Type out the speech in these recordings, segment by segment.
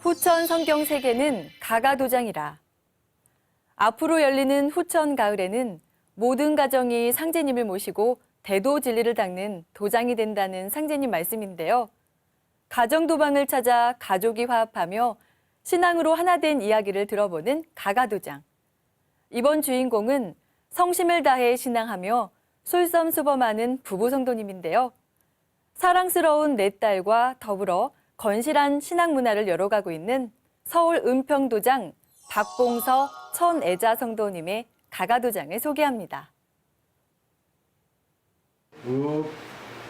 후천 성경 세계는 가가도장이라. 앞으로 열리는 후천 가을에는 모든 가정이 상제님을 모시고 대도 진리를 닦는 도장이 된다는 상제님 말씀인데요. 가정 도방을 찾아 가족이 화합하며 신앙으로 하나 된 이야기를 들어보는 가가도장. 이번 주인공은 성심을 다해 신앙하며 솔선수범하는 부부 성도님인데요. 사랑스러운 내 딸과 더불어 건실한 신앙 문화를 열어가고 있는 서울 은평도장 박봉서 천애자 성도님의 가가도장을 소개합니다.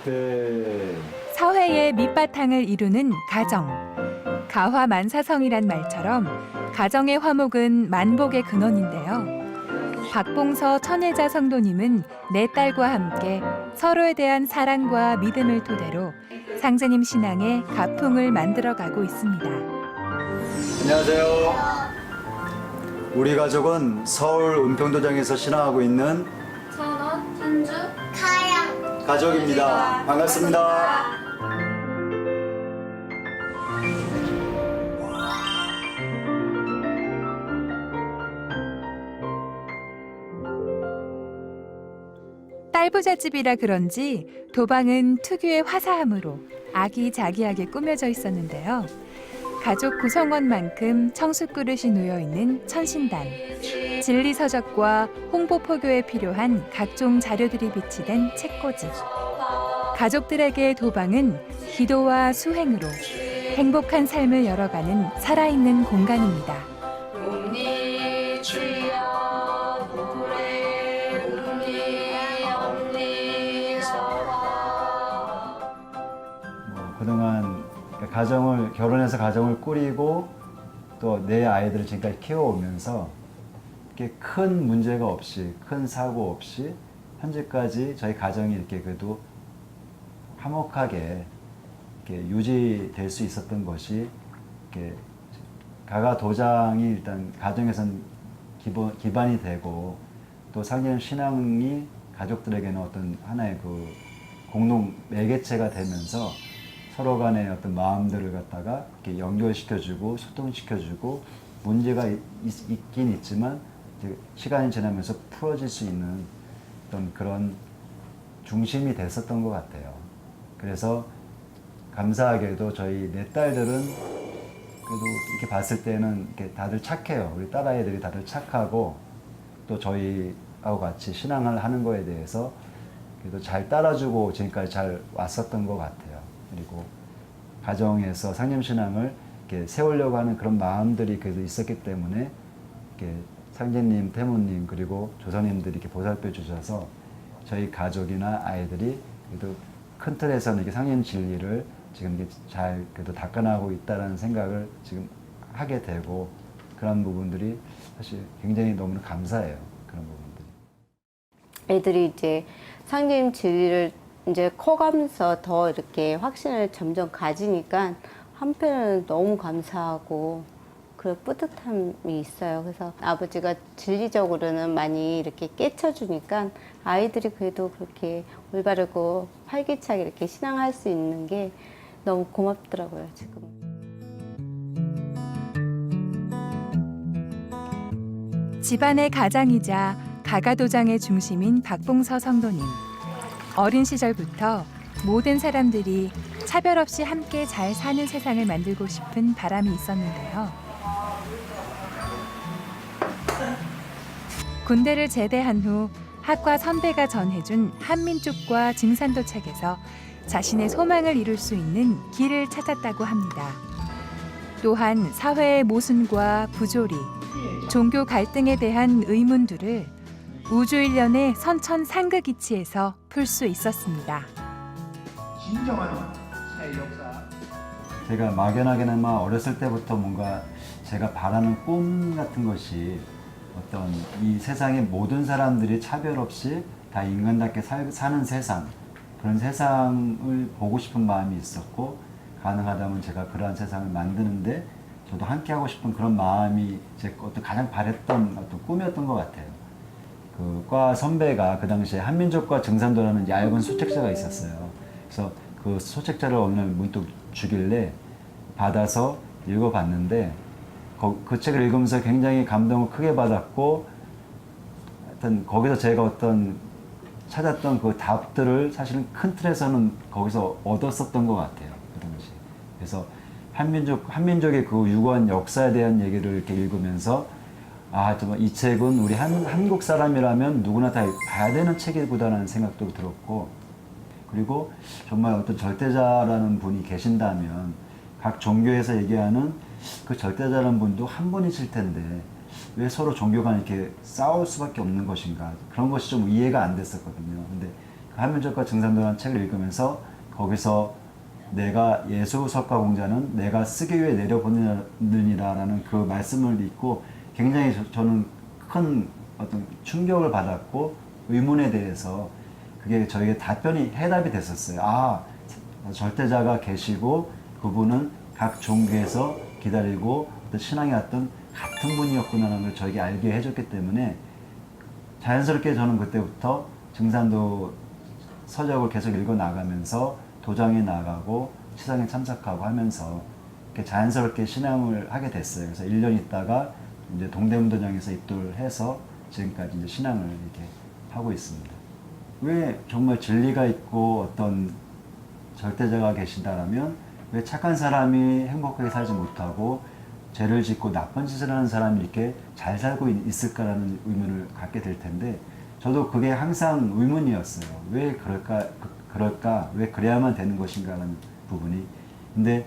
네. 사회의 밑바탕을 이루는 가정. 가화만사성이란 말처럼 가정의 화목은 만복의 근원인데요. 박봉서 천혜자 성도님은 내 딸과 함께 서로에 대한 사랑과 믿음을 토대로 상제님 신앙의 가풍을 만들어 가고 있습니다. 안녕하세요. 우리 가족은 서울 은평도장에서 신앙하고 있는 천원, 천주, 가양. 가족입니다. 반갑습니다. 딸부잣집이라 그런지 도방은 특유의 화사함으로 아기자기하게 꾸며져 있었는데요. 가족 구성원만큼 청숫그릇이 놓여 있는 천신단, 진리 서적과 홍보 포교에 필요한 각종 자료들이 비치된 책꽂이. 가족들에게 도방은 기도와 수행으로 행복한 삶을 열어가는 살아있는 공간입니다. 가정을 결혼해서 가정을 꾸리고 또 내 아이들을 지금까지 키워오면서 이렇게 큰 문제가 없이 큰 사고 없이 현재까지 저희 가정이 이렇게 그래도 화목하게 이렇게 유지될 수 있었던 것이 이렇게 가가 도장이 일단 가정에선 기본 기반이 되고 또 상전 신앙이 가족들에게는 어떤 하나의 그 공동 매개체가 되면서 서로 간의 어떤 마음들을 갖다가 이렇게 연결시켜주고 소통시켜주고 문제가 있, 긴 있지만 시간이 지나면서 풀어질 수 있는 어떤 그런 중심이 됐었던 것 같아요. 그래서 감사하게도 저희 네 딸들은 그래도 이렇게 봤을 때는 이렇게 다들 착해요. 우리 딸아이들이 다들 착하고 또 저희하고 같이 신앙을 하는 거에 대해서 그래도 잘 따라주고 지금까지 잘 왔었던 것 같아요. 그리고 가정에서 상념신앙을 세우려고 하는 그런 마음들이 그래도 있었기 때문에 상제님, 태모님 그리고 조사님들이 이렇게 보살펴 주셔서 저희 가족이나 아이들이 그래도 큰 틀에서는 이렇게 상념 진리를 지금 이게 잘 그래도 닦아나가고 있다라는 생각을 지금 하게 되고 그런 부분들이 사실 굉장히 너무 감사해요. 그런 부분들이. 애들이 이제 상님 진리를 이제 커가면서 더 이렇게 확신을 점점 가지니까 한편으로는 너무 감사하고 그 뿌듯함이 있어요. 그래서 아버지가 진리적으로는 많이 이렇게 깨쳐주니까 아이들이 그래도 그렇게 올바르고 활기차게 이렇게 신앙할 수 있는 게 너무 고맙더라고요, 지금. 집안의 가장이자 가가도장의 중심인 박봉서 성도님. 어린 시절부터 모든 사람들이 차별 없이 함께 잘 사는 세상을 만들고 싶은 바람이 있었는데요. 군대를 제대한 후 학과 선배가 전해준 한민족과 증산도 책에서 자신의 소망을 이룰 수 있는 길을 찾았다고 합니다. 또한 사회의 모순과 부조리, 종교 갈등에 대한 의문들을 우주일련의 선천 상극이치에서 풀 수 있었습니다. 진정한 사회 역사 제가 막연하게나마 어렸을 때부터 뭔가 제가 바라는 꿈 같은 것이 어떤 이 세상의 모든 사람들이 차별 없이 다 인간답게 살, 사는 세상 그런 세상을 보고 싶은 마음이 있었고 가능하다면 제가 그러한 세상을 만드는데 저도 함께 하고 싶은 그런 마음이 제 어떤 가장 바랬던 어떤 꿈이었던 것 같아요. 그 과 선배가 그 당시에 한민족과 증산도라는 얇은 소책자가 있었어요. 그래서 그 소책자를 어느 날 문득 주길래 받아서 읽어봤는데 거- 그 책을 읽으면서 굉장히 감동을 크게 받았고 하여튼 거기서 제가 어떤 찾았던 그 답들을 사실은 큰 틀에서는 거기서 얻었었던 것 같아요. 그 당시. 그래서 한민족, 한민족의 그 유구한 역사에 대한 얘기를 이렇게 읽으면서 아, 정말 이 책은 우리 한, 한국 사람이라면 누구나 다 봐야 되는 책이구나라는 생각도 들었고 그리고 정말 어떤 절대자라는 분이 계신다면 각 종교에서 얘기하는 그 절대자라는 분도 한 분이실 텐데 왜 서로 종교가 이렇게 싸울 수밖에 없는 것인가 그런 것이 좀 이해가 안 됐었거든요. 근데 그 한민족과 증산도라는 책을 읽으면서 거기서 내가 예수 석가 공자는 내가 쓰기 위해 내려보내느니라라는 그 말씀을 읽고 굉장히 저, 저는 큰 어떤 충격을 받았고 의문에 대해서 그게 저에게 답변이 해답이 됐었어요. 아 절대자가 계시고 그분은 각 종교에서 기다리고 어떤 신앙에 왔던 같은 분이었구나라는 걸 저에게 알게 해줬기 때문에 자연스럽게 저는 그때부터 증산도 서적을 계속 읽어 나가면서 도장에 나가고 시상에 참석하고 하면서 이렇게 자연스럽게 신앙을 하게 됐어요. 그래서 1년 있다가 이제 동대문도장에서 입도를 해서 지금까지 이제 신앙을 이렇게 하고 있습니다. 왜 정말 진리가 있고 어떤 절대자가 계신다라면 왜 착한 사람이 행복하게 살지 못하고 죄를 짓고 나쁜 짓을 하는 사람이 이렇게 잘 살고 있- 있을까라는 의문을 갖게 될 텐데 저도 그게 항상 의문이었어요. 왜 그럴까, 그, 럴까 왜 그래야만 되는 것인가라는 부분이. 근데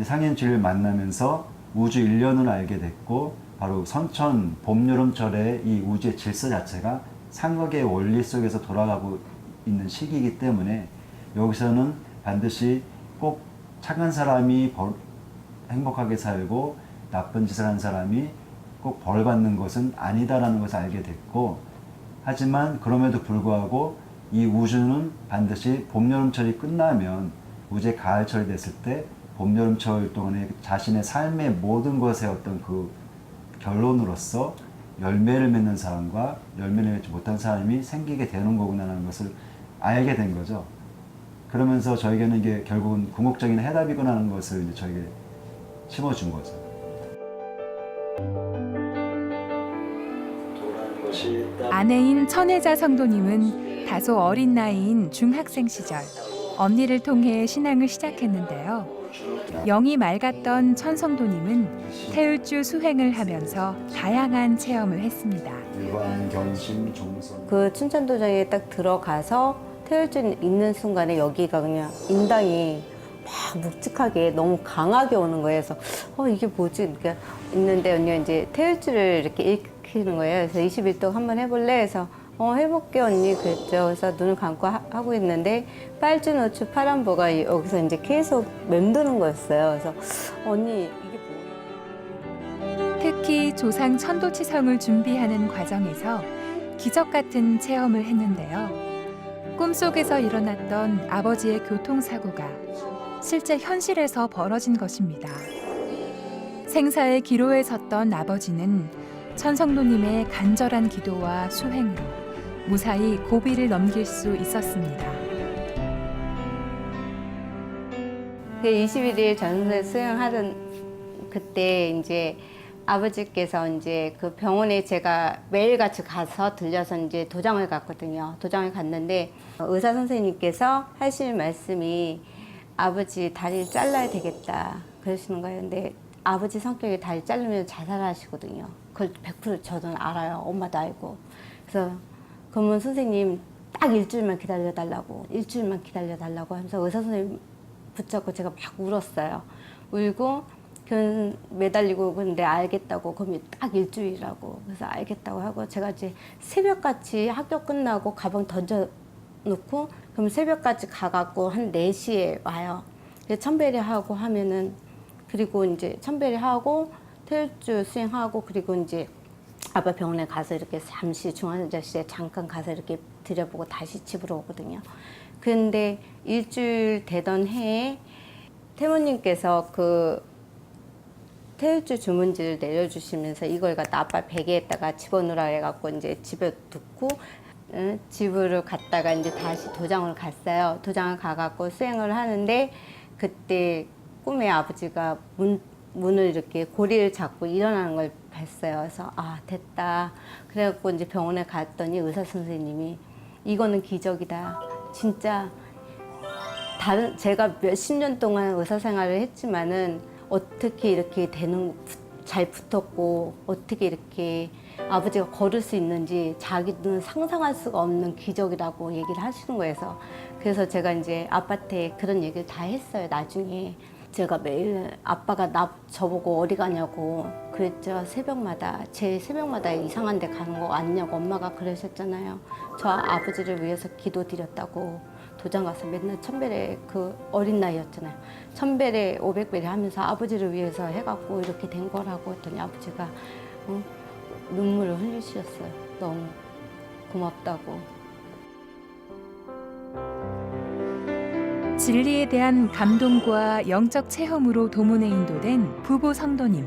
상현주를 만나면서 우주 일련을 알게 됐고 바로 선천 봄, 여름철의 이 우주의 질서 자체가 삼각의 원리 속에서 돌아가고 있는 시기이기 때문에 여기서는 반드시 꼭 착한 사람이 벌- 행복하게 살고 나쁜 짓을 한 사람이 꼭 벌 받는 것은 아니다라는 것을 알게 됐고 하지만 그럼에도 불구하고 이 우주는 반드시 봄, 여름철이 끝나면 우주의 가을철이 됐을 때 봄, 여름철 동안에 자신의 삶의 모든 것의 어떤 그 결론으로서 열매를 맺는 사람과 열매를 맺지 못한 사람이 생기게 되는 거구나라는 것을 알게 된 거죠. 그러면서 저에게는 이게 결국은 궁극적인 해답이구나 하는 것을 이제 저에게 심어준 거죠. 아내인 천혜자 성도님은 다소 어린 나이인 중학생 시절 언니를 통해 신앙을 시작했는데요. 영이 맑았던 천 성도님은 태울주 수행을 하면서 다양한 체험을 했습니다. 일반 경심 종선 그 춘천도장에 딱 들어가서 태울줄 있는 순간에 여기가 그냥 인당이 막 묵직하게 너무 강하게 오는 거예요. 그래서 어 이게 뭐지? 그러니까 있는데 언니가 이제 태울줄을 이렇게 익히는 거예요. 그래서 21도 한번 해볼래? 해서 어 해볼게 언니 그랬죠. 그래서 눈을 감고 하, 고 있는데 빨주 노추 파란보가 여기서 이제 계속 맴도는 거였어요. 그래서 언니 이게 뭐야? 특히 조상 천도치성을 준비하는 과정에서 기적 같은 체험을 했는데요. 꿈속에서 일어났던 아버지의 교통사고가 실제 현실에서 벌어진 것입니다. 생사의 기로에 섰던 아버지는 천성도님의 간절한 기도와 수행으로 무사히 고비를 넘길 수 있었습니다. 그 21일 전세 수행하던 그때 이제 아버지께서 이제 그 병원에 제가 매일같이 가서 들려서 이제 도장을 갔거든요. 도장을 갔는데 의사 선생님께서 하실 말씀이 아버지 다리를 잘라야 되겠다 그러시는 거예요. 근데 아버지 성격이 다리 자르면 자살하시거든요. 그걸 100% 저는 알아요. 엄마도 알고. 그래서 그러면 선생님 딱 일주일만 기다려 달라고 일주일만 기다려 달라고 하면서 의사 선생님 붙잡고 제가 막 울었어요. 울고 그 매달리고 근데 알겠다고 그러면 딱 일주일이라고 그래서 알겠다고 하고 제가 이제 새벽같이 학교 끝나고 가방 던져 놓고 그럼 새벽까지 가갖고 한 4시에 와요. 천배리 하고 하면은 그리고 이제 천배리 하고 태울주 수행하고 그리고 이제 아빠 병원에 가서 이렇게 잠시 중환자실에 잠깐 가서 이렇게 들여보고 다시 집으로 오거든요. 근데 일주일 되던 해에 태모님께서 그 태울주 주문지를 내려주시면서 이걸 갖다 아빠 베개에다가 집어넣으라 해갖고 이제 집에 두고 응, 집으로 갔다가 이제 다시 도장을 갔어요. 도장을 가갖고 수행을 하는데 그때 꿈에 아버지가 문 문을 이렇게 고리를 잡고 일어나는 걸 봤어요. 그래서 아 됐다. 그래갖고 이제 병원에 갔더니 의사 선생님이 이거는 기적이다. 진짜 다른 제가 몇십 년 동안 의사 생활을 했지만은 어떻게 이렇게 되는 잘 붙었고 어떻게 이렇게 아버지가 걸을 수 있는지 자기는 상상할 수가 없는 기적이라고 얘기를 하시는 거여서 그래서 제가 이제 아빠한테 그런 얘기를 다 했어요 나중에 제가 매일 아빠가 나 저보고 어디 가냐고 그랬죠. 새벽마다 제 새벽마다 이상한 데 가는 거 아니냐고 엄마가 그러셨잖아요. 저 아버지를 위해서 기도 드렸다고. 도장 가서 맨날 천배례 그 어린 나이였잖아요. 천배례 오백배례 하면서 아버지를 위해서 해갖고 이렇게 된 거라고 했더니 아버지가 어, 눈물을 흘리셨어요. 너무 고맙다고 진리에 대한 감동과 영적 체험으로 도문에 인도된 부부 성도님.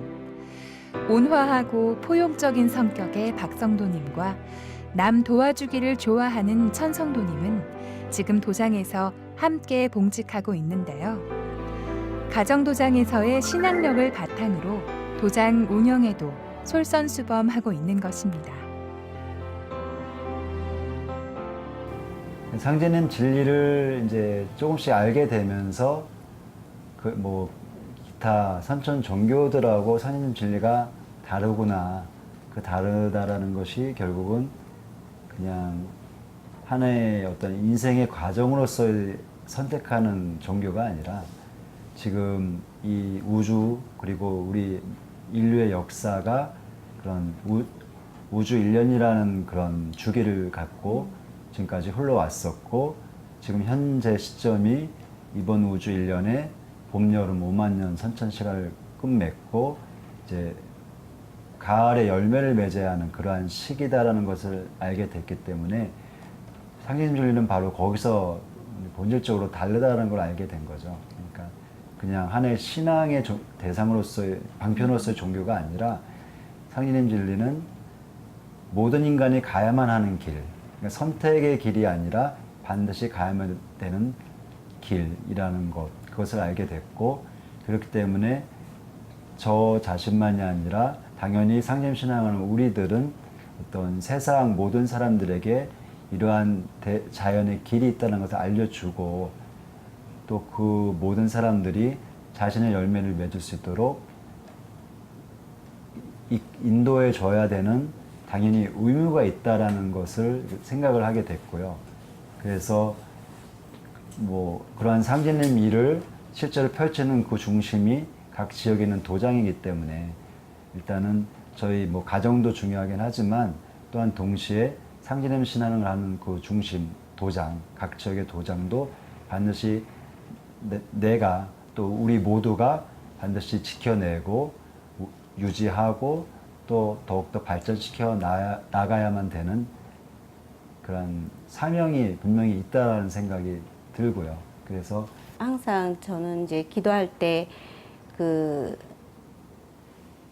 온화하고 포용적인 성격의 박성도님과 남 도와주기를 좋아하는 천성도님은 지금 도장에서 함께 봉직하고 있는데요. 가정도장에서의 신앙력을 바탕으로 도장 운영에도 솔선수범하고 있는 것입니다. 상제님 진리를 이제 조금씩 알게 되면서 그 뭐 기타 선천 종교들하고 상제님 진리가 다르구나. 그 다르다라는 것이 결국은 그냥 하나의 어떤 인생의 과정으로서 선택하는 종교가 아니라 지금 이 우주 그리고 우리 인류의 역사가 그런 우, 우주 일련이라는 그런 주기를 갖고 지금까지 흘러왔었고 지금 현재 시점이 이번 우주 일련의 봄, 여름 5만 년 선천 시간을 끝맺고 이제 가을에 열매를 맺어야 하는 그러한 시기다라는 것을 알게 됐기 때문에 상징 진리는 바로 거기서 본질적으로 다르다는 걸 알게 된 거죠. 그러니까 그냥 하나의 신앙의 조- 대상으로서의 방편으로서의 종교가 아니라 상징님 진리는 모든 인간이 가야만 하는 길, 선택의 길이 아니라 반드시 가야만 되는 길이라는 것, 그것을 알게 됐고, 그렇기 때문에 저 자신만이 아니라 당연히 상점 신앙하는 우리들은 어떤 세상 모든 사람들에게 이러한 대- 자연의 길이 있다는 것을 알려주고 또 그 모든 사람들이 자신의 열매를 맺을 수 있도록 이- 인도해 줘야 되는 당연히 의무가 있다라는 것을 생각을 하게 됐고요. 그래서 뭐 그러한 상제님 일을 실제로 펼치는 그 중심이 각 지역에 있는 도장이기 때문에 일단은 저희 뭐 가정도 중요하긴 하지만 또한 동시에 상제님 신앙을 하는 그 중심 도장 각 지역의 도장도 반드시 내, 가또 우리 모두가 반드시 지켜내고 우- 유지하고 또 더욱더 발전시켜 나, 나가야만 되는 그런 사명이 분명히 있다라는 생각이 들고요. 그래서 항상 저는 이제 기도할 때그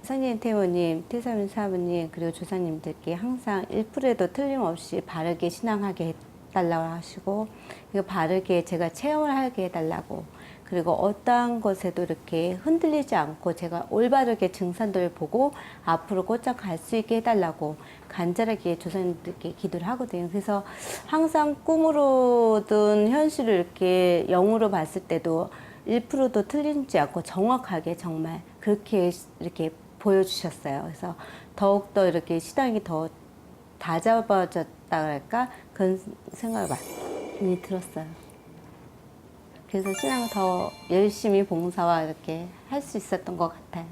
선생님, 태모님, 태사민 사부님 그리고 조사님들께 항상 1%도 틀림없이 바르게 신앙하게 해달라고 하시고 이거 바르게 제가 체험을 하게 해달라고 그리고 어떠한 것에도 이렇게 흔들리지 않고 제가 올바르게 증산도를 보고 앞으로 곧장 갈수 있게 해달라고 간절하게 조사님들께 기도를 하거든요. 그래서 항상 꿈으로든 현실을 이렇게 영으로 봤을 때도 1%도 틀리지 않고 정확하게 정말 그렇게 이렇게 보여주셨어요. 그래서 더욱더 이렇게 신앙이 더 다잡아졌다 그럴까 그런 생각을 많이 들었어요. 그래서 신앙을 더 열심히 봉사와 이렇게 할 수 있었던 것 같아요.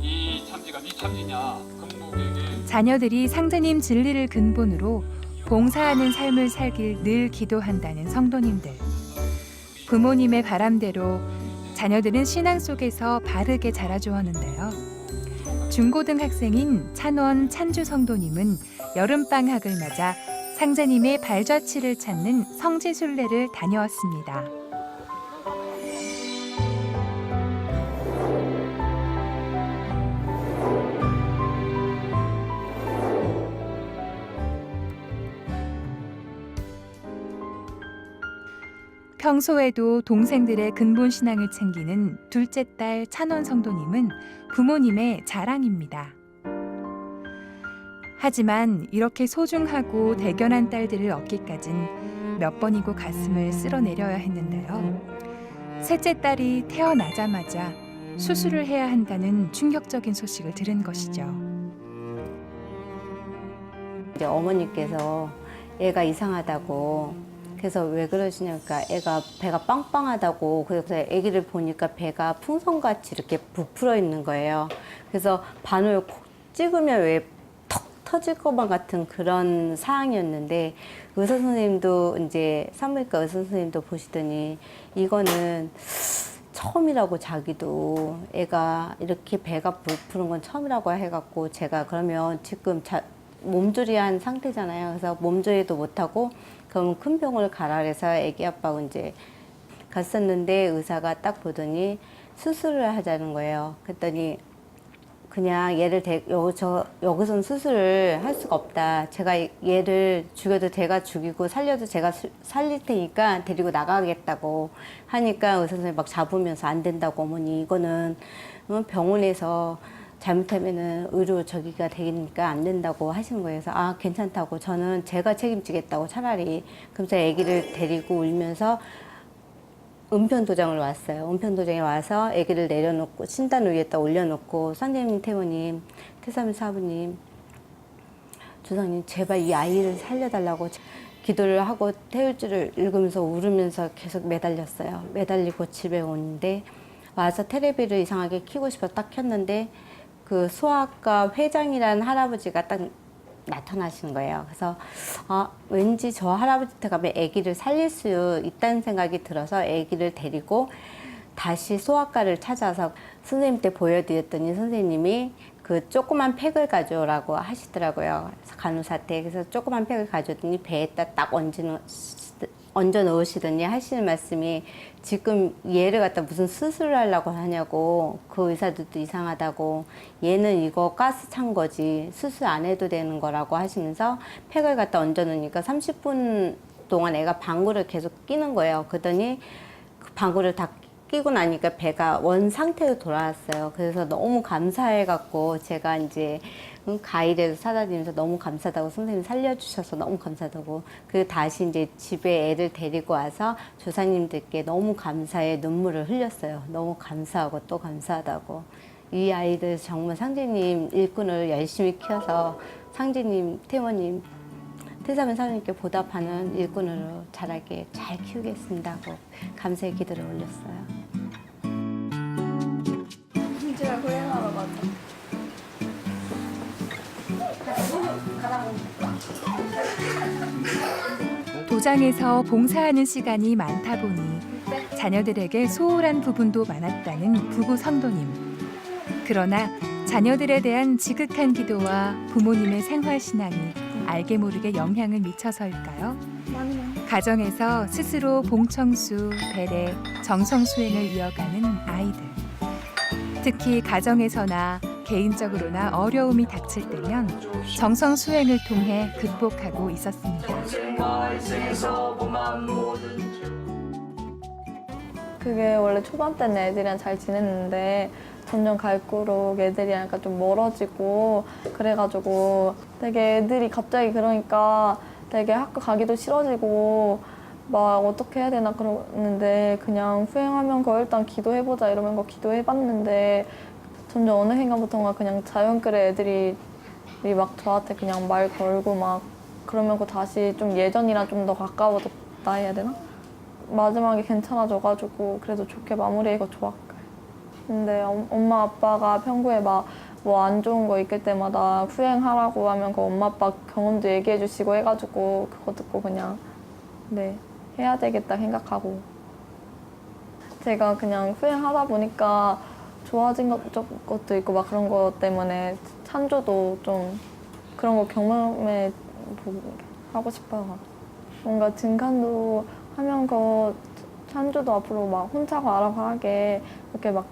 이 참지가 네 참지냐 자녀들이 상제님 진리를 근본으로 봉사하는 삶을 살길 늘 기도한다는 성도님들. 부모님의 바람대로 자녀들은 신앙 속에서 바르게 자라주었는데요. 중고등 학생인 찬원 찬주 성도님은 여름방학을 맞아 상제님의 발자취를 찾는 성지순례를 다녀왔습니다. 평소에도 동생들의 근본 신앙을 챙기는 둘째 딸 찬원 성도님은 부모님의 자랑입니다. 하지만 이렇게 소중하고 대견한 딸들을 얻기까진 몇 번이고 가슴을 쓸어내려야 했는데요. 셋째 딸이 태어나자마자 수술을 해야 한다는 충격적인 소식을 들은 것이죠. 이제 어머니께서 애가 이상하다고 그래서 왜 그러시냐니까 애가 배가 빵빵하다고 그래서 아기를 보니까 배가 풍선같이 이렇게 부풀어 있는 거예요. 그래서 바늘 콕 찍으면 왜턱 터질 것만 같은 그런 상황이었는데 의사 선생님도 이제 산부인과 의사 선생님도 보시더니 이거는 처음이라고 자기도 애가 이렇게 배가 부푸는 건 처음이라고 해갖고 제가 그러면 지금 자, 몸조리한 상태잖아요. 그래서 몸조리도 못하고 그럼 큰 병원을 가라 그래서 애기 아빠하고 이제 갔었는데 의사가 딱 보더니 수술을 하자는 거예요. 그랬더니 그냥 얘를 대, 여, 저, 여기서는 수술을 할 수가 없다. 제가 얘를 죽여도 제가 죽이고 살려도 제가 수- 살릴 테니까 데리고 나가겠다고 하니까 의사 선생님이 막 잡으면서 안 된다고 어머니 이거는 어, 병원에서 잘못하면은 의료 저기가 되니까 안 된다고 하시는 거예요. 그래서 아 괜찮다고 저는 제가 책임지겠다고 차라리 그래서 아기를 데리고 울면서 은평 도장을 왔어요. 은평 도장에 와서 아기를 내려놓고 신단 위에다 올려놓고 선생님, 태우님, 태사님, 사부님, 주상님 제발 이 아이를 살려달라고 기도를 하고 태울지를 읽으면서 울으면서 계속 매달렸어요. 매달리고 집에 오는데 와서 테레비를 이상하게 키고 싶어 딱 켰는데 그 소아과 회장이라는 할아버지가 딱 나타나시는 거예요. 그래서 아, 왠지 저 할아버지한테 가면 아기를 살릴 수 있다는 생각이 들어서 아기를 데리고 다시 소아과를 찾아서 선생님한테 보여드렸더니 선생님이 그 조그만 팩을 가져오라고 하시더라고요. 간호사한테 그래서 조그만 팩을 가져오더니 배에다 딱 얹는 얹어 넣으시더니 하시는 말씀이 지금 얘를 갖다 무슨 수술을 하려고 하냐고 그 의사들도 이상하다고 얘는 이거 가스 찬 거지 수술 안 해도 되는 거라고 하시면서 팩을 갖다 얹어 놓으니까 30분 동안 애가 방구를 계속 끼는 거예요. 그러더니 그 방구를 다 끼고 나니까 배가 원 상태로 돌아왔어요. 그래서 너무 감사해갖고 제가 이제 응, 가이드를 사다니면서 너무 감사하다고 선생님 살려주셔서 너무 감사하다고 그리고 다시 이제 집에 애를 데리고 와서 조사님들께 너무 감사의 눈물을 흘렸어요. 너무 감사하고 또 감사하다고 이 아이들 정말 상제님 일꾼을 열심히 키워서 상제님, 태원님, 태사면 사장님께 보답하는 일꾼으로 자라게 잘 키우겠습니다 하고 감사의 기도를 올렸어요. 제가 고행하러 가자. 도장에서 봉사하는 시간이 많다 보니 자녀들에게 소홀한 부분도 많았다는 부부 성도님. 그러나 자녀들에 대한 지극한 기도와 부모님의 생활 신앙이 알게 모르게 영향을 미쳐서일까요? 가정에서 스스로 봉청수, 배례, 정성 수행을 이어가는 아이들. 특히 가정에서나 개인적으로나 어려움이 닥칠 때면 정성 수행을 통해 극복하고 있었습니다. 그게 원래 초반 때는 애들이랑 잘 지냈는데 점점 갈수록 애들이랑 약간 좀 멀어지고 그래가지고 되게 애들이 갑자기 그러니까 되게 학교 가기도 싫어지고 막 어떻게 해야 되나 그러는데 그냥 수행하면 거 일단 기도해보자 이러면 거 기도해봤는데 점점 어느 순간부터가 그냥 자연스레 애들이 막 저한테 그냥 말 걸고 막 그러면 그 다시 좀 예전이랑 좀 더 가까워졌다 해야 되나? 마지막에 괜찮아져가지고 그래도 좋게 마무리해가 좋았어요. 근데 엄- 엄마 아빠가 평소에 막 뭐 안 좋은 거 있을 때마다 후행하라고 하면 그 엄마 아빠 경험도 얘기해 주시고 해가지고 그거 듣고 그냥 네 해야 되겠다 생각하고 제가 그냥 후행하다 보니까 좋아진 것, 것도 있고 막 그런 것 때문에 찬조도 좀 그런 거 경험해 보고 하고 싶어요. 뭔가 등산도 하면 거 찬조도 앞으로 막 혼자 가라고 하게 이렇게 막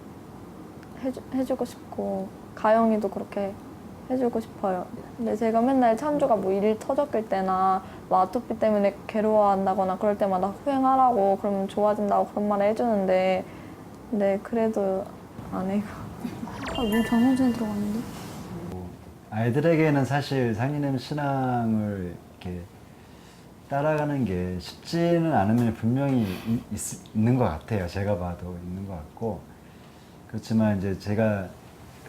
해주, 해주고 싶고 가영이도 그렇게 해주고 싶어요. 근데 제가 맨날 찬주가 뭐 일 터졌을 때나 뭐 아토피 때문에 괴로워한다거나 그럴 때마다 후행하라고 그러면 좋아진다고 그런 말을 해주는데 근데 그래도 안 해요. 아, 문 정원전에 들어갔는데? 아이들에게는 사실 상인님 신앙을 이렇게 따라가는 게 쉽지는 않으면 분명히 이- 있, 있는 것 같아요. 제가 봐도 있는 것 같고 그렇지만 이제 제가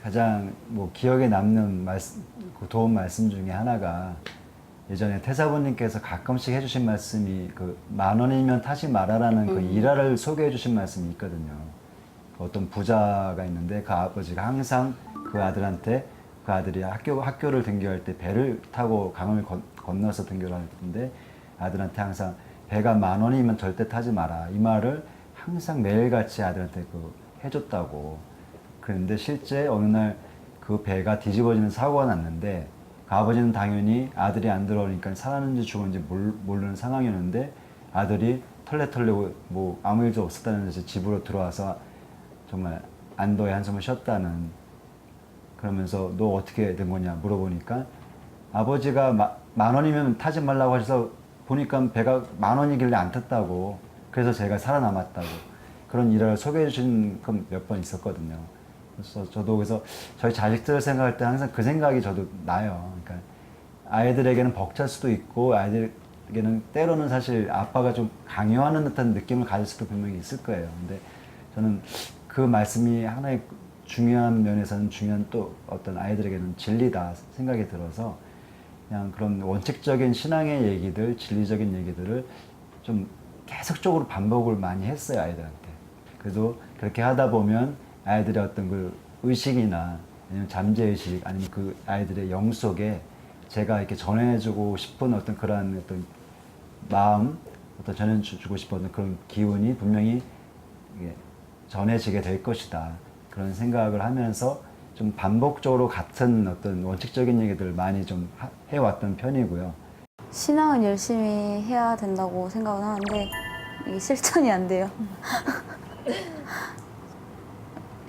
가장 뭐 기억에 남는 말씀, 그 도움 말씀 중에 하나가 예전에 태사부님께서 가끔씩 해주신 말씀이 그 만 원이면 타지 말아라는 그 일화를 소개해 주신 말씀이 있거든요. 어떤 부자가 있는데 그 아버지가 항상 그 아들한테 그 아들이 학교 학교를 등교할 때 배를 타고 강을 건, 건너서 등교를 하는데 아들한테 항상 배가 만 원이면 절대 타지 마라 이 말을 항상 매일같이 아들한테 그 해줬다고 그런데 실제 어느 날 그 배가 뒤집어지는 사고가 났는데 그 아버지는 당연히 아들이 안 들어오니까 살았는지 죽었는지 몰, 모르는 상황이었는데 아들이 털레털레 뭐 아무 일도 없었다는 듯이 집으로 들어와서 정말 안도의 한숨을 쉬었다는 그러면서 너 어떻게 된 거냐 물어보니까 아버지가 마- 만 원이면 타지 말라고 하셔서 보니까 배가 만 원이길래 안 탔다고 그래서 제가 살아남았다고 그런 일화를 소개해 주신 몇 번 있었거든요. 그래서 저도 그래서 저희 자식들을 생각할 때 항상 그 생각이 저도 나요. 그러니까 아이들에게는 벅찰 수도 있고 아이들에게는 때로는 사실 아빠가 좀 강요하는 듯한 느낌을 가질 수도 분명히 있을 거예요. 근데 저는 그 말씀이 하나의 중요한 면에서는 중요한 또 어떤 아이들에게는 진리다 생각이 들어서 그냥 그런 원칙적인 신앙의 얘기들, 진리적인 얘기들을 좀 계속적으로 반복을 많이 했어요, 아이들한테. 그래도 그렇게 하다 보면 아이들의 어떤 그 의식이나 아니면 잠재의식 아니면 그 아이들의 영 속에 제가 이렇게 전해주고 싶은 어떤 그러한 어떤 마음, 어떤 전해주고 싶은 그런 기운이 분명히 전해지게 될 것이다. 그런 생각을 하면서 좀 반복적으로 같은 어떤 원칙적인 얘기들을 많이 좀 하- 해왔던 편이고요. 신앙은 열심히 해야 된다고 생각은 하는데 이게 실천이 안 돼요.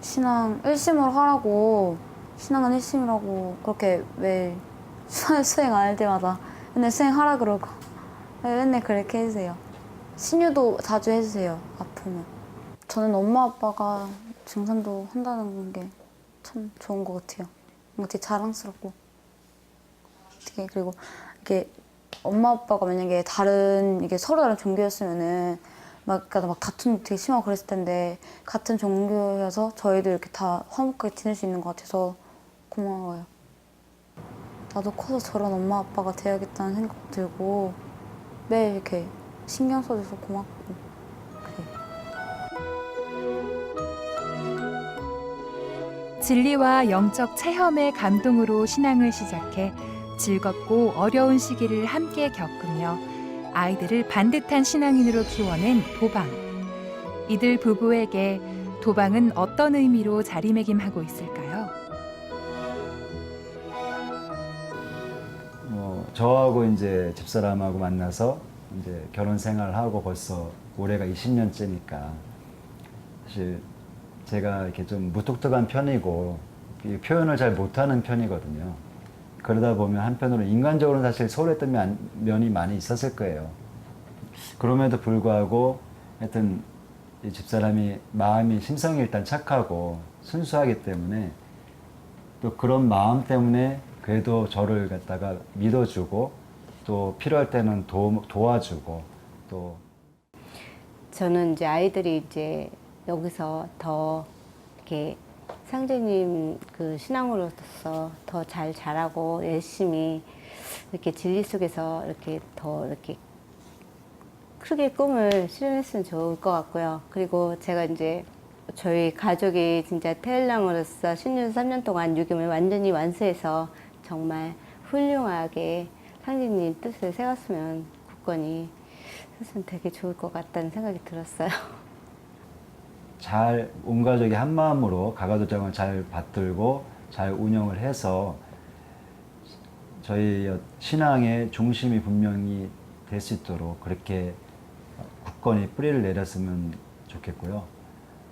신앙 일심으로 하라고 신앙은 일심이라고 그렇게 매일 수- 수행 안 할 때마다 맨날 수행하라 그러고 맨날 그렇게 해주세요. 신유도 자주 해주세요. 아프면. 저는 엄마 아빠가 증산도 한다는 게 참 좋은 것 같아요. 뭔가 되게 자랑스럽고 되게 그리고 이렇게 엄마 아빠가 만약에 다른 이게 서로 다른 종교였으면은 막, 그러니까 막 다툼 되게 심하고 그랬을 텐데 같은 종교여서 저희도 이렇게 다 화목하게 지낼 수 있는 것 같아서 고마워요. 나도 커서 저런 엄마 아빠가 돼야겠다는 생각 들고 매일 이렇게 신경 써줘서 고맙고 그래. 진리와 영적 체험의 감동으로 신앙을 시작해 즐겁고 어려운 시기를 함께 겪으며 아이들을 반듯한 신앙인으로 키워낸 도방. 이들 부부에게 도방은 어떤 의미로 자리매김하고 있을까요? 뭐 저하고 이제 집사람하고 만나서 이제 결혼 생활을 하고 벌써 올해가 20년째니까 사실 제가 이렇게 좀 무뚝뚝한 편이고 이 표현을 잘 못하는 편이거든요. 그러다 보면 한편으로 인간적으로는 사실 소홀했던 면- 면이 많이 있었을 거예요. 그럼에도 불구하고 하여튼 이 집사람이 마음이 심성이 일단 착하고 순수하기 때문에 또 그런 마음 때문에 그래도 저를 갖다가 믿어주고 또 필요할 때는 도, 도와주고 또 저는 이제 아이들이 이제 여기서 더 이렇게 상제님 그 신앙으로서 더 잘 자라고 열심히 이렇게 진리 속에서 이렇게 더 이렇게 크게 꿈을 실현했으면 좋을 것 같고요. 그리고 제가 이제 저희 가족이 진짜 태일랑으로서 10년, 3년 동안 유기을 완전히 완수해서 정말 훌륭하게 상진님 뜻을 세웠으면 굳건히 했으면 되게 좋을 것 같다는 생각이 들었어요. 잘 온 가족이 한 마음으로 가가도장을 잘 받들고 잘 운영을 해서 저희 신앙의 중심이 분명히 될 수 있도록 그렇게 굳건히 뿌리를 내렸으면 좋겠고요.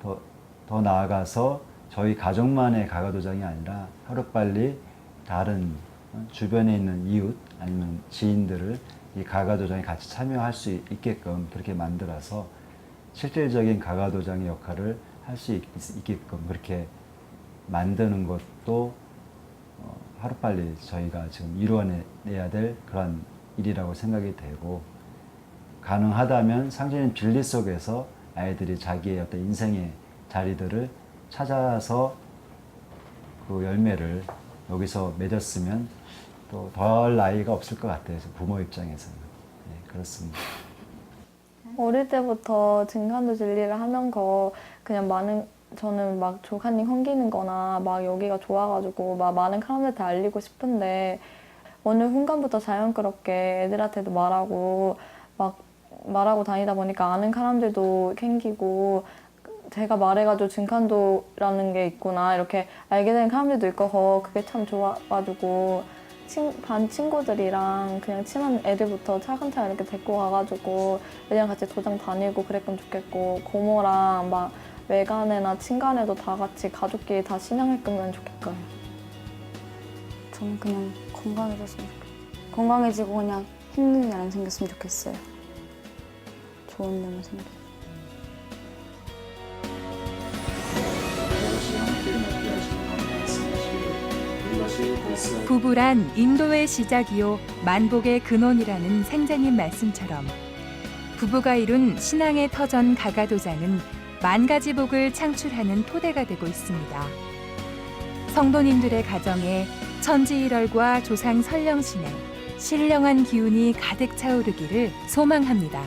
더, 더 나아가서 저희 가족만의 가가도장이 아니라 하루빨리 다른 어, 주변에 있는 이웃 아니면 지인들을 이 가가도장에 같이 참여할 수 있게끔 그렇게 만들어서 실질적인 가가도장의 역할을 할 수 있게끔 그렇게 만드는 것도 어, 하루빨리 저희가 지금 이루어내야 될 그런 일이라고 생각이 되고 가능하다면 상징인 진리 속에서 아이들이 자기의 어떤 인생의 자리들을 찾아서 그 열매를 여기서 맺었으면 또 덜 나이가 없을 것 같아요. 부모 입장에서는. 네, 그렇습니다. 어릴 때부터 증간도 진리를 하면서 그냥 많은 저는 막 조카님 섬기는 거나 막 여기가 좋아가지고 막 많은 사람들한테 알리고 싶은데 어느 순간부터 자연스럽게 애들한테도 말하고 막 말하고 다니다 보니까 아는 사람들도 생기고 제가 말해가지고 증칸도라는 게 있구나 이렇게 알게 된 사람들도 있어서 그게 참 좋아가지고 친, 반 친구들이랑 그냥 친한 애들부터 차근차근 이렇게 데리고 가가지고 애들이랑 같이 도장 다니고 그랬으면 좋겠고 고모랑 막 외간에나 친간에도 다 같이 가족끼리 다 신앙했으면 좋겠어요. 저는 그냥 건강해졌으면 좋겠어요. 건강해지고 그냥 힘든 일 안 생겼으면 좋겠어요. 좋은 일만 생겨. 부부란 인도의 시작이요 만복의 근원이라는 생자님 말씀처럼 부부가 이룬 신앙의 터전 가가도장은 만 가지 복을 창출하는 토대가 되고 있습니다. 성도님들의 가정에 천지일월과 조상 설령 신의 신령한 기운이 가득 차오르기를 소망합니다.